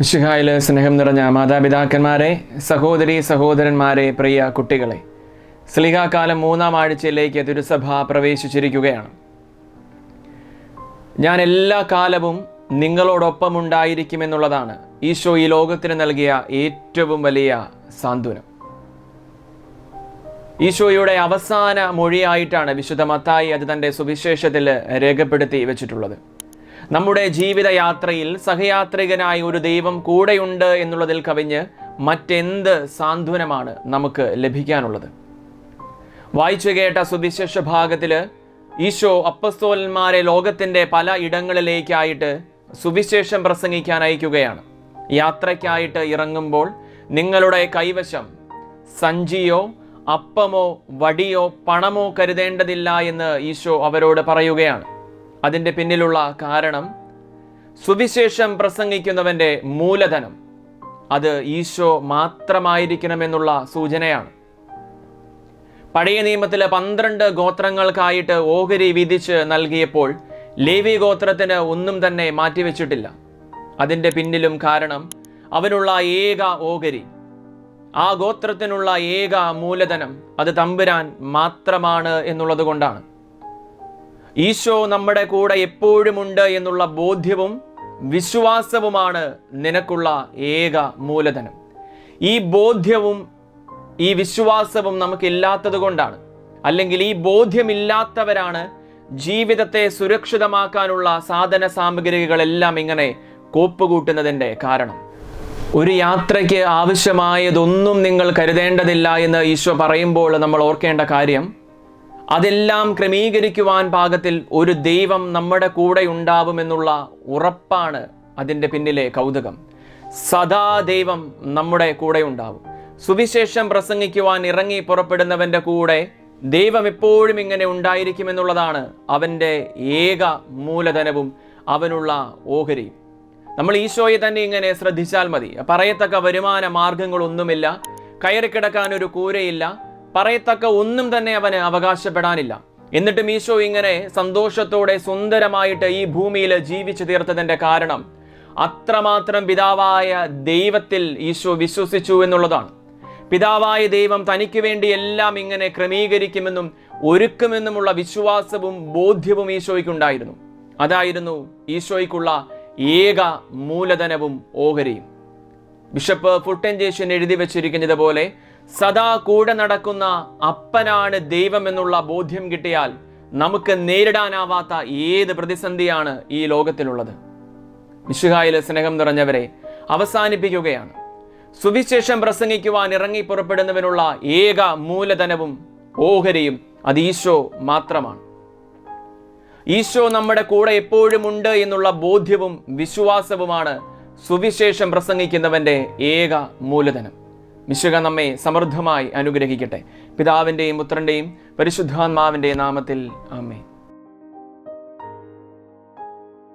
വിശുഹായിൽ സ്നേഹം നിറഞ്ഞ മാതാപിതാക്കന്മാരെ സഹോദരി സഹോദരന്മാരെ പ്രിയ കുട്ടികളെ സ്ലിഹാകാലം മൂന്നാം ആഴ്ചയിലേക്ക് തിരുസഭ പ്രവേശിച്ചിരിക്കുകയാണ്. ഞാൻ എല്ലാ കാലവും നിങ്ങളോടൊപ്പം ഉണ്ടായിരിക്കുമെന്നുള്ളതാണ് ഈശോ ഈ ലോകത്തിന് നൽകിയ ഏറ്റവും വലിയ സാന്ത്വനം. ഈശോയുടെ അവസാന മൊഴിയായിട്ടാണ് വിശുദ്ധ മത്തായി അത് തന്റെ സുവിശേഷത്തിൽ രേഖപ്പെടുത്തി വെച്ചിട്ടുള്ളത്. നമ്മുടെ ജീവിതയാത്രയിൽ സഹയാത്രികനായി ഒരു ദൈവം കൂടെയുണ്ട് എന്നുള്ളതിൽ കവിഞ്ഞ് മറ്റെന്ത് സാന്ത്വനമാണ് നമുക്ക് ലഭിക്കാനുള്ളത്? വായിച്ചു കേട്ട സുവിശേഷ ഭാഗത്തിൽ ഈശോ അപ്പസ്തോലന്മാരെ ലോകത്തിന്റെ പല ഇടങ്ങളിലേക്കായിട്ട് സുവിശേഷം പ്രസംഗിക്കാൻ അയക്കുകയാണ്. യാത്രയ്ക്കായിട്ട് ഇറങ്ങുമ്പോൾ നിങ്ങളുടെ കൈവശം സഞ്ചിയോ അപ്പമോ വടിയോ പണമോ കരുതേണ്ടതില്ല എന്ന് ഈശോ അവരോട് പറയുകയാണ്. അതിന്റെ പിന്നിലുള്ള കാരണം സുവിശേഷം പ്രസംഗിക്കുന്നവന്റെ മൂലധനം. അത് ഈശോ മാത്രമായിരിക്കണമെന്നുള്ള സൂചനയാണ്. പഴയ നിയമത്തിലെ പന്ത്രണ്ട് ഗോത്രങ്ങൾക്കായിട്ട് ഓഹരി വിധിച്ച് നൽകിയപ്പോൾ ലേവി ഗോത്രത്തിന് ഒന്നും തന്നെ മാറ്റിവെച്ചിട്ടില്ല. അതിന്റെ പിന്നിലും കാരണം അവനുള്ള ഏക ഓഹരി. ആ ഗോത്രത്തിനുള്ള ഏക മൂലധനം അത് തമ്പുരാൻ മാത്രമാണ് എന്നുള്ളത് കൊണ്ടാണ്. ഈശോ നമ്മുടെ കൂടെ എപ്പോഴുമുണ്ട് എന്നുള്ള ബോധ്യവും വിശ്വാസവുമാണ് നിനക്കുള്ള ഏക മൂലധനം. ഈ ബോധ്യവും ഈ വിശ്വാസവും നമുക്കില്ലാത്തത് കൊണ്ടാണ്. അല്ലെങ്കിൽ ഈ ബോധ്യമില്ലാത്തവരാണ് ജീവിതത്തെ സുരക്ഷിതമാക്കാനുള്ള സാധന സാമഗ്രികളെല്ലാം ഇങ്ങനെ കോപ്പുകൂട്ടുന്നതിന്റെ കാരണം. ഒരു യാത്രയ്ക്ക് ആവശ്യമായതൊന്നും നിങ്ങൾ കരുതേണ്ടതില്ല എന്ന് ഈശോ പറയുമ്പോൾ നമ്മൾ ഓർക്കേണ്ട കാര്യം അതെല്ലാം ക്രമീകരിക്കുവാൻ പാകത്തിൽ ഒരു ദൈവം നമ്മുടെ കൂടെ ഉണ്ടാവുമെന്നുള്ള ഉറപ്പാണ് അതിന്റെ പിന്നിലെ കൗതുകം. സദാ ദൈവം നമ്മുടെ കൂടെ ഉണ്ടാവും. സുവിശേഷം പ്രസംഗിക്കുവാൻ ഇറങ്ങി പുറപ്പെടുന്നവന്റെ കൂടെ ദൈവം എപ്പോഴും ഇങ്ങനെ ഉണ്ടായിരിക്കുമെന്നുള്ളതാണ് അവന്റെ ഏക മൂലധനവും അവനുള്ള ഓഹരിയും നമ്മൾ ഈശോയെ തന്നെ ഇങ്ങനെ ശ്രദ്ധിച്ചാൽ മതി. പറയത്തക്ക വരുമാന മാർഗങ്ങളൊന്നുമില്ല. കയറിക്കിടക്കാൻ ഒരു കൂരയില്ല. പറയത്തക്ക ഒന്നും തന്നെ അവന് അവകാശപ്പെടാനില്ല. എന്നിട്ടും ഈശോ ഇങ്ങനെ സന്തോഷത്തോടെ സുന്ദരമായിട്ട് ഈ ഭൂമിയിൽ ജീവിച്ചു തീർത്തതിന്റെ കാരണം അത്രമാത്രം പിതാവായ ദൈവത്തിൽ ഈശോ വിശ്വസിച്ചു എന്നുള്ളതാണ്. പിതാവായ ദൈവം തനിക്ക് വേണ്ടി എല്ലാം ഇങ്ങനെ ക്രമീകരിക്കുമെന്നും ഒരുക്കുമെന്നുമുള്ള വിശ്വാസവും ബോധ്യവും ഈശോയ്ക്കുണ്ടായിരുന്നു. അതായിരുന്നു ഈശോയ്ക്കുള്ള ഏക മൂലധനവും ഓഹരിയും. ബിഷപ്പ് ഫുട്ടൻജേഷൻ എഴുതി വച്ചിരിക്കുന്നത് പോലെ സദാ കൂടെ നടക്കുന്ന അപ്പനാണ് ദൈവം എന്നുള്ള ബോധ്യം കിട്ടിയാൽ നമുക്ക് നേരിടാനാവാത്ത ഏത് പ്രതിസന്ധിയാണ് ഈ ലോകത്തിലുള്ളത്? മിശുഹായിലെ സ്നേഹം നിറഞ്ഞവരെ അവസാനിപ്പിക്കുകയാണ്. സുവിശേഷം പ്രസംഗിക്കുവാൻ ഇറങ്ങി പുറപ്പെടുന്നവനുള്ള ഏക മൂലധനവും ഓഹരിയും അത് ഈശോ മാത്രമാണ്. ഈശോ നമ്മുടെ കൂടെ എപ്പോഴും ഉണ്ട് എന്നുള്ള ബോധ്യവും വിശ്വാസവുമാണ് സുവിശേഷം പ്രസംഗിക്കുന്നവന്റെ ഏക മൂലധനം. വിശുക നമ്മെ സമൃദ്ധമായി അനുഗ്രഹിക്കട്ടെ. പിതാവിന്റെയും പുത്രന്റെയും പരിശുദ്ധാത്മാവിന്റെ നാമത്തിൽ ആമേ